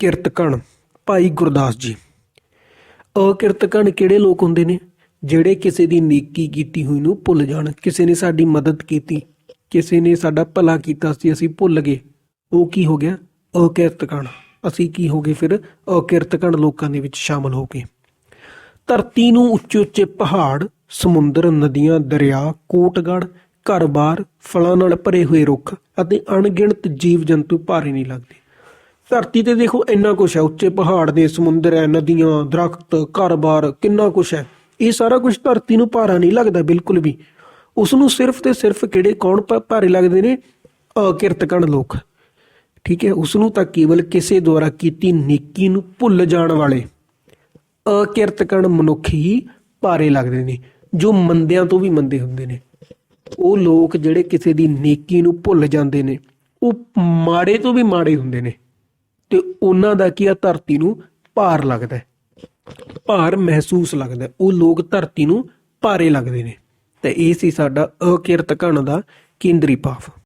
ਅਕਿਰਤਕਣ, ਭਾਈ ਗੁਰਦਾਸ ਜੀ। ਅਕਿਰਤਕਣ ਕਿਹੜੇ ਲੋਕ ਹੁੰਦੇ ਨੇ? ਜਿਹੜੇ ਕਿਸੇ ਦੀ ਨੇਕੀ ਕੀਤੀ ਹੋਈ ਨੂੰ ਭੁੱਲ ਜਾਣ। ਕਿਸੇ ਨੇ ਸਾਡੀ ਮਦਦ ਕੀਤੀ, ਕਿਸੇ ਨੇ ਸਾਡਾ ਭਲਾ ਕੀਤਾ ਸੀ ਅਸੀਂ ਭੁੱਲ ਗਏ। ਉਹ ਕੀ ਹੋ ਗਿਆ? ਅਕਿਰਤਕਣ। ਅਸੀਂ ਕੀ ਹੋ ਗਏ ਫਿਰ? ਅਕਿਰਤਕਣ ਲੋਕਾਂ ਦੇ ਵਿੱਚ ਸ਼ਾਮਲ ਹੋ ਗਏ ਧਰਤੀ ਨੂੰ ਉੱਚੇ ਉੱਚੇ ਪਹਾੜ, ਸਮੁੰਦਰ, ਨਦੀਆਂ, ਦਰਿਆ ਕੋਟਗੜ ਘਰ-ਬਾਰ, ਫਲਾਂ ਨਾਲ ਭਰੇ ਹੋਏ ਰੁੱਖ ਅਤੇ ਅਣਗਿਣਤ ਜੀਵ-ਜੰਤੂ ਭਾਰੇ ਨਹੀਂ ਲੱਗਦੇ। ਧਰਤੀ ਤੇ ਦੇਖੋ, ਇੰਨਾ ਕੁਛ ਹੈ। ਉੱਚੇ ਪਹਾੜ ਨੇ, ਸਮੁੰਦਰ ਹੈ, ਨਦੀਆਂ, ਦਰਖਤ, ਘਰ-ਬਾਰ, ਕਿੰਨਾ ਕੁਛ ਹੈ। ਇਹ ਸਾਰਾ ਕੁਝ ਧਰਤੀ ਨੂੰ ਭਾਰਾ ਨਹੀਂ ਲੱਗਦਾ, ਬਿਲਕੁਲ ਵੀ। ਉਸ ਨੂੰ ਸਿਰਫ ਤੇ ਸਿਰਫ ਕਿਹੜੇ ਕੌਣ ਭਾਰੇ ਲੱਗਦੇ ਨੇ? ਅਕਿਰਤਕਣ ਲੋਕ। ਠੀਕ ਹੈ ਉਸ ਨੂੰ ਤਾਂ ਕੇਵਲ ਕਿਸੇ ਦੁਆਰਾ ਕੀਤੀ ਨੇਕੀ ਨੂੰ ਭੁੱਲ ਜਾਣ ਵਾਲੇ ਅਕਿਰਤਕਣ ਮਨੁੱਖ ਹੀ ਭਾਰੇ ਲੱਗਦੇ ਨੇ, ਜੋ ਮੰਦਿਆਂ ਤੋਂ ਵੀ ਮੰਦੇ ਹੁੰਦੇ ਨੇ। ਉਹ ਲੋਕ ਜਿਹੜੇ ਕਿਸੇ ਦੀ ਨੇਕੀ ਨੂੰ ਭੁੱਲ ਜਾਂਦੇ ਨੇ, ਉਹ ਮਾੜੇ ਤੋਂ ਵੀ ਮਾੜੇ ਹੁੰਦੇ ਨੇ। ਤੇ ਉਹਨਾਂ ਦਾ ਕੀ ਆ? ਧਰਤੀ ਨੂੰ ਭਾਰ ਲੱਗਦਾ ਹੈ। ਭਾਰ ਮਹਿਸੂਸ ਲੱਗਦਾ ਉਹ ਲੋਕ ਧਰਤੀ ਨੂੰ ਭਾਰੇ ਲੱਗਦੇ ਨੇ। ਤੇ ਇਹ ਸੀ ਸਾਡਾ ਅਕਿਰਤ ਘਣ ਦਾ ਕੇਂਦਰੀ ਭਾਵ।